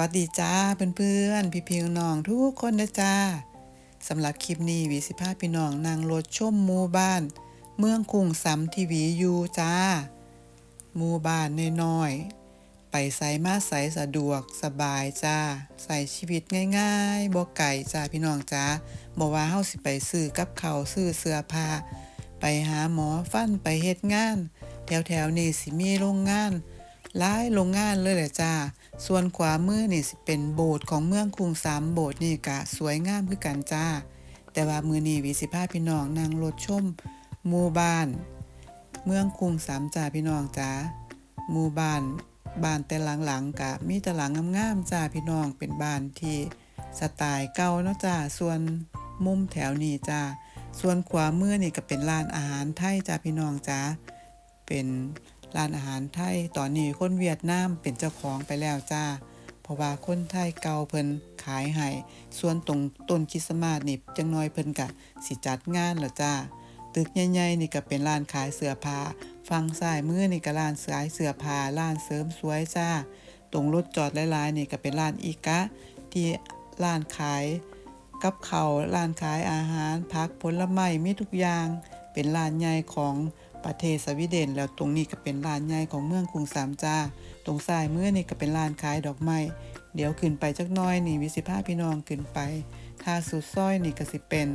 วัสดีจ้าเพื่อนๆ พี่ๆน้องทุกคนนะจ้าสำหรับคลิปนี้วีสิพาพี่น้องนั่งรถชมหมู่บ้าน เมืองกรุงสำทีวีอยู่จ้าหมู่บ้านน้อยๆไปใส่มาใส่สะดวกสบายจ้าใส่ชีวิตง่ายๆบ่ไก่จ้าพี่น้องจ้าบ่ว่าเฮาสิไปซื้อกับเขาซื้อเสื้อผ้า ไปหาหมอฟันไปเฮ็ดงาน แถวๆนี้สิมีโรงงาน หลายโรงงานเลยแหละจ้า ส่วนขวามือนี่สิเป็นโบสถ์ของเมืองกรุงสามโบสถ์นี่กะสวยงามคือกันจ้า แต่ว่ามือนี้วิสิพาพี่น้องนั่งรถชมหมู่บ้าน เมืองกรุงสามจ้าพี่น้องจ้าหมู่บ้านบ้านแต่หลังๆกะมีแต่หลังงามๆจ้าพี่น้องเป็นบ้านที่สไตล์เก่าเนาะจ้าส่วนมุมแถวนี้จ้าส่วนขวามือนี่ก็เป็นร้านอาหารไทยจ้าพี่น้องจ้าเป็น ร้านอาหารไทยตอนนี้คนเวียดนามเป็นเจ้าของไปแล้วจ้า เพราะว่าคนไทยเก่าเพิ่นขายให้ส่วนตรงต้นคริสต์มาสนี่จังน้อยเพิ่นกะสิจัดงานแล้วจ้า ตึกใหญ่ๆนี่ก็เป็นร้านขายเสื้อผ้าฝั่งซ้ายมือนี่ก็ร้านขายเสื้อผ้าร้านเสริมสวยจ้า ตรงรถจอดหลายๆนี่ก็เป็นร้านอีกะ ที่ร้านขายกับเขาร้านขายอาหารพักผลไม้มีทุกอย่าง เป็นร้านใหญ่ของ ประเทศสวีเดนแล้วตรงนี้ก็เป็นร้านใหญ่ของเมืองกรุงสามจาตรงซ้ายมือนี่ก็เป็นร้านขายดอกไม้เดี๋ยวขึ้นไปจักน้อยนี่วิสิพาพี่น้องขึ้นไปถ้าสุดซอยนี่ก็สิเป็น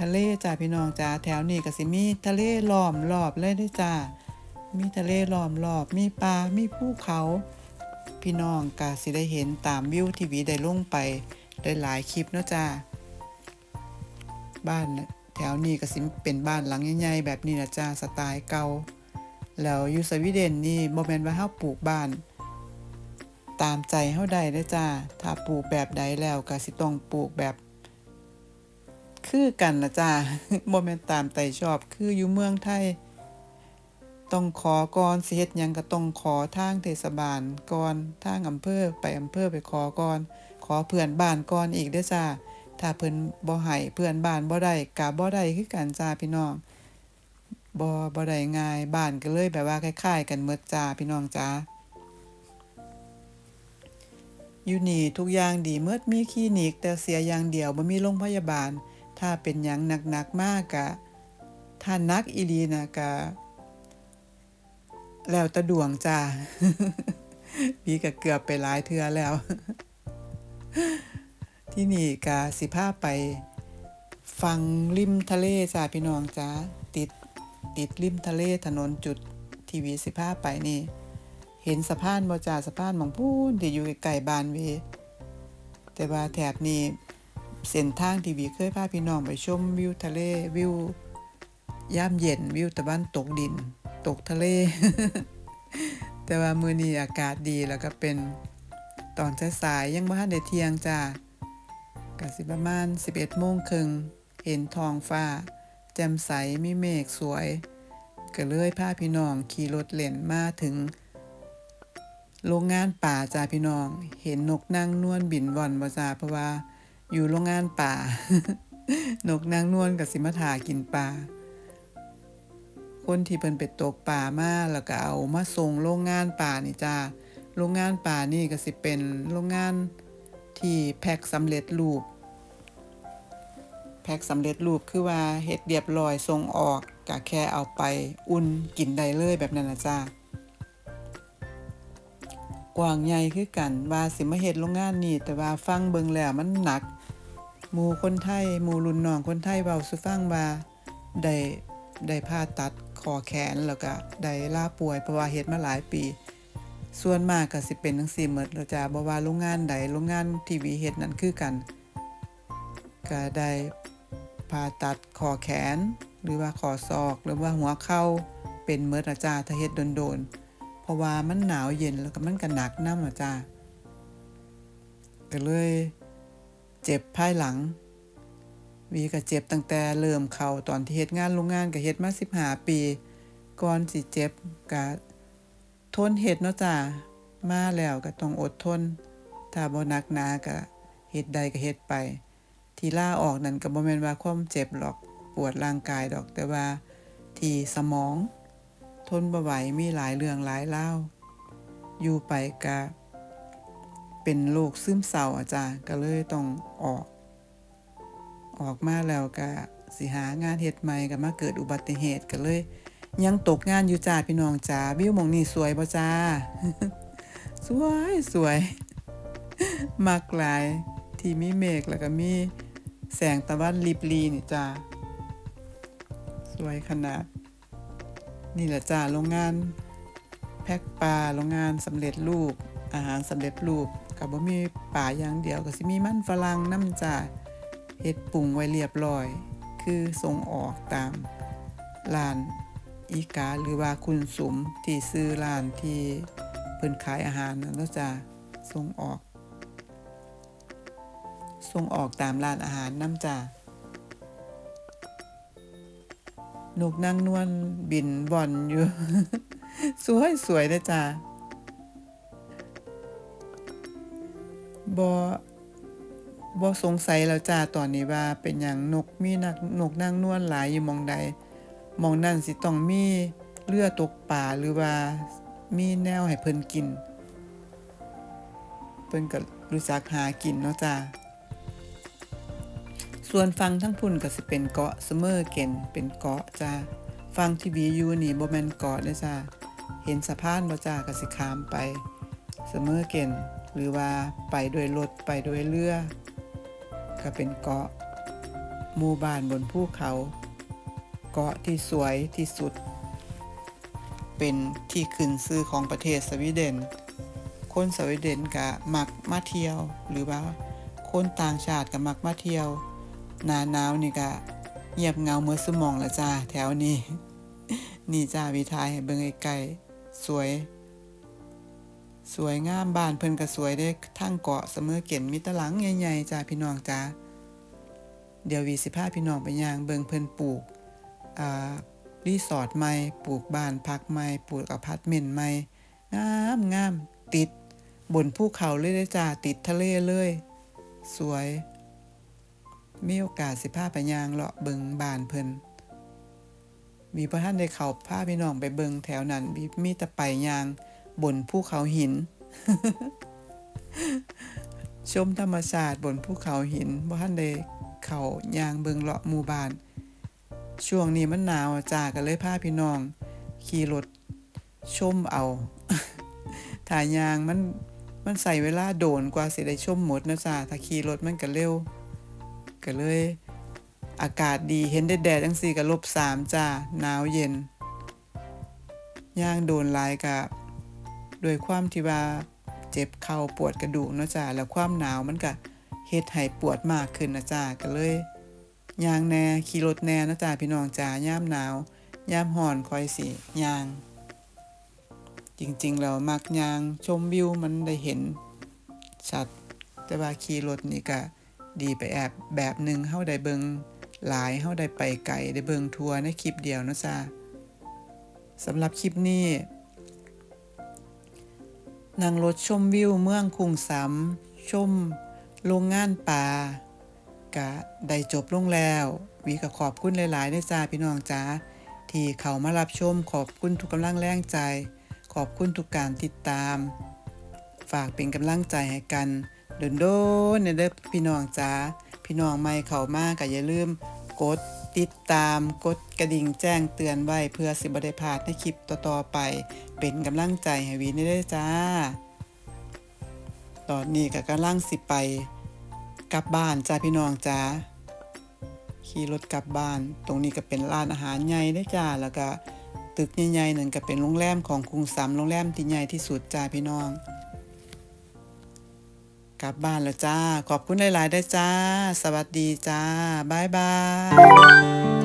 ทะเลจ้าพี่น้องจ้าแถวนี้ก็สิมีทะเลล้อมรอบเลยด้วยจ้ามีทะเลล้อมรอบมีป่ามีภูเขา พี่น้องก็สิได้เห็นตามวิวทีวีได้ลงไปได้หลายคลิปเนาะจ้าบ้านน่ะ แถวนี้ก็สิเป็นบ้านหลังใหญ่ๆแบบนี้นะจ้าสไตล์เก่าแล้วอยู่สวีเดนนี่บ่แม่นว่าเฮาปลูกบ้าน ตามใจเฮาได้เด้จ้า ถ้าปลูกแบบใดแล้วก็สิต้องปลูกแบบ คือกันนะจ้าบ่แม่นตามใจชอบคืออยู่เมืองไทย ต้องขอก่อนสิเฮ็ดหยังก็ต้องขอทางเทศบาลก่อนทางอำเภอไปอำเภอไปขอก่อน ขอเพื่อนบ้านก่อนอีกเด้อจ้า ถ้าเพิ่นบ่ให้เพื่อนบ้านบ่ได้ก็บ่ได้คือกันจ้าพี่น้องบ่บ่ได้ง่ายบ้านก็เลยแบบว่าคล้ายๆ กันหมดจ้าพี่น้องจ้าอยู่นี่ทุกอย่างดีเมดมีคลินิก แต่เสียอย่างเดียวบ่มีโรงพยาบาล ถ้าเป็นหยังหนักๆมากกะถ้านักอีลีนะกะแล้วต่ดวงจ้าพี่ก็เกือบไปหลายเทื่อแล้ว ที่นี่กาสิพาไปฟังริมทะเลจ้าพี่น้องจ้าติดติดริมทะเลถนนจุดทีวีสิพาไปนี่ เห็นสะพานบ่จ้าสะพานหมองพูนที่อยู่ใกลบานเว แต่ว่าแถบนี้เส้นทางทีวีเคยพาพี่น้องไปชมวิวทะเลวิวย่ามเย็นวิวตะวันตกดิน ตกทะเล แต่ว่ามือนี้อากาศดีแล้วก็เป็นตอนสายๆยังบ่ทันได้เที่ยงจ้า ก็สิประมาณ 11โมงครึ่งเห็นทองฟ้า แจ่มใสมีเมฆสวยก็เลยพาพี่น้องขี่รถเล่นมาถึง โรงงานป่าจ้าพี่น้อง เห็นนกนางนวลบินว่อนบ่จ้าเพราะว่า อยู่โรงงานป่า นกนางนวลกับสิมาถากินปลาคนที่เพิ่นไปตกป่ามาแล้วก็เอามาส่งโรงงานป่านี่จ้าโรงงานป่านี่ก็สิเป็นโรงงาน ที่แพ็คสำเร็จรูป แพ็คสำเร็จรูปคือว่าเฮ็ดเรียบร้อยส่งออกก็แค่เอาไปอุ่นกินได้เลยแบบนั้นนะจ้ากว้างใหญ่คือกันว่าสิมาเฮ็ดโรงงานนี่แต่ว่าฟังเบิ่งแล้วมันหนักหมู่คนไทยหมู่รุ่นน้องคนไทยเว้าสู่ฟังว่าได้ได้ผ่าตัดคอแขนแล้วก็ได้ล่าป่วยเพราะว่าเฮ็ดมาหลายปี ส่วนมากก็สิเป็นจังซี่หมดแล้วจ้าบ่ว่าโรงงานใดโรงงานทีวีเฮ็ดนั่นคือกันก็ได้ผ่าตัดคอแขน หรือว่าคอศอกหรือว่าหัวเข่าเป็นเมดอาจาถ้าเฮ็ดโดนๆเพราะว่ามันหนาวเย็นแล้วก็มันก็หนักน้ำอาจาก็เลยเจ็บภายหลัง วีก็เจ็บตั้งแต่เริ่มเข้าตอนที่เฮ็ดงานโรงงานก็เฮ็ดมา15 ปี ก่อนสิเจ็บก็ ทนเฮ็ดเนาะจ้ามาแล้วก็ต้องอดทน ถ้าบ่นักหนาก็เฮ็ดใดก็เฮ็ดไป ที่ล่าออกนั่นก็บ่แม่นว่าความเจ็บหรอกปวดร่างกายดอกแต่ว่าที่สมอง ทนบ่ไหวมีหลายเรื่องหลายเล่าอยู่ไปก็เป็นโรคซึมเศร้าอะจ้าก็เลยต้องออก ออกมาแล้วก็สิหางานเฮ็ดใหม่ก็มาเกิดอุบัติเหตุก็เลย ยังตกงานอยู่จ้าพี่น้องจ้าวิวมองนี่สวยบ่จ้า สวยสวยมักหลาย ที่มีเมฆแล้วก็มีแสงตะวันลิบลีนี่จ้าสวยขนาด นี่แหละจ้าโรงงาน แพ็คปลาโรงงานสำเร็จรูป อาหารสำเร็จรูปกับบ่มีป่าอย่างเดียวก็สิมีมันฝรั่งน้ำจ้าเฮ็ดปรุงไว้เรียบร้อย คือส่งออกตามร้าน อีกาหรือว่าคุณสมที่ซื้อร้านที่เพิ่นขายอาหารนั่นเนาะจ้าส่งออก ส่งออกตามร้านอาหารน้ำจ้านกนางนวลบินบ่อนอยู่ สวยสวยนะจ้าบอบอสงสัยแล้วจ้าตอนนี้ว่าเป็นอย่างนกมีนักนกนางนวลหลายอยู่มองใด มองนั่นสิต้องมีเลือตกป่าหรือว่ามีแนวให้เพิ่นกิน เพิ่นก็รู้จักหากินเนาะจ้าส่วนฟังทั้งพุ่นก็สิเป็นเกาะเสมอเกนเป็นเกาะจ้าฟังที่บีอยู่นี่บ่แม่นเกาะเด้จ้าเห็นสะพานบ่จ้าก็สิข้ามไปเสมอเกนหรือว่าไปด้วยรถไปด้วยเรือ ก็เป็นเกาะหมู่บ้านบนภูเขา เกาะที่สวยที่สุด เป็นที่ขึ้นชื่อของประเทศสวีเดน คนสวีเดนก็มักมาเที่ยว หรือว่าคนต่างชาติก็มักมาเที่ยว หนาหนาวนี่ก็เงียบเงาเมื่อสมองละจ้าแถวนี้ นี่จ้าวิทายเบิ่งไกลๆสวย สวยงามบ้านเพิ่นก็สวยได้ทั้งเกาะเสมอเก่นมีตะหลังใหญ่ๆจ้าพี่น้องจ้าเดี๋ยววีสิพาพี่น้องไปย่างเบิ่งเพิ่นปลูก รีสอร์ทใหม่ ปลูกบ้านพักใหม่ ปลูกอพาร์ตเมนต์ใหม่ งามงามติด บนภูเขาเลยเด้อจ้า ติดทะเลเลย สวย มีโอกาสสิพาไปยางเลาะเบิงบานเพิ่น มีพระท่านได้เข้าพาพี่น้องไปเบิงแถวนั้น มีมีต่ไปยาง บนภูเขาหิน ชมธรรมชาติบนภูเขาหินบ่ท่านได้เขายางเบิงเลาะหมู่บ้าน ช่วงนี้มันหนาวจาก็เลยพาพี่น้อง ขี่รถชมเอาถ่ายยางมันมันใส่เวลาโดนกว่าสิได้ชมหมดนะจ้าถ้าขี่รถมันก็เร็วก็เลย อากาศดีเห็นแดดแดดจังสี่กับลบสามจ้าหนาวเย็นย่างโดนลายกับด้วยความที่ว่าเจ็บเข่าปวดกระดูกนะจ้าแล้วความหนาวมันก็เฮ็ดให้ปวดมากขึ้นนะจ้าก็เลย ยางแน่ขี่รถแน่นะจ้าพี่น้องจ้าย่ามหนาวย่ามห่อนคอยสิยาง จริงๆแล้วมักยางชมวิวมันได้เห็นชัด แต่ว่าขี่รถนี่ก็ดีไปแอบแบบหนึ่งเฮาได้เบิงหลายเฮาได้ไปไกลได้เบิงทัวร์ในคลิปเดียวนะจ๊ะสำหรับคลิปนี้นั่งรถชมวิวเมืองคุงสำชมโรงงานป่า กะได้จบลงแล้ว วีก็ขอบคุณหลายๆนะจ้าพี่น้องจ้าที่เขามารับชมขอบคุณทุกกำลังแรงใจ ขอบคุณทุกการติดตาม ฝากเป็นกำลังใจให้กันโดนโดนๆเด้อพี่น้องจ้าพี่น้องใหม่เข้ามาก็อย่าลืมกดติดตามกดกระดิ่งแจ้งเตือนไว้เพื่อสิบได้พลาดในคลิปต่อๆไป เป็นกำลังใจให้วีนี่ได้จ้า ตอนนี้ก็กำลังสิไป กลับบ้านจ้าพี่น้องจ้าขี่รถกลับบ้าน ตรงนี้ก็เป็นร้านอาหารใหญ่ได้จ้าแล้วก็ตึกใหญ่ๆนั่นก็เป็นโรงแรมของกรุงศำโรงแรมที่ใหญ่ที่สุดจ้าพี่น้อง กลับบ้านแล้วจ้า ขอบคุณหลายๆได้จ้า สวัสดีจ้า บ๊ายบาย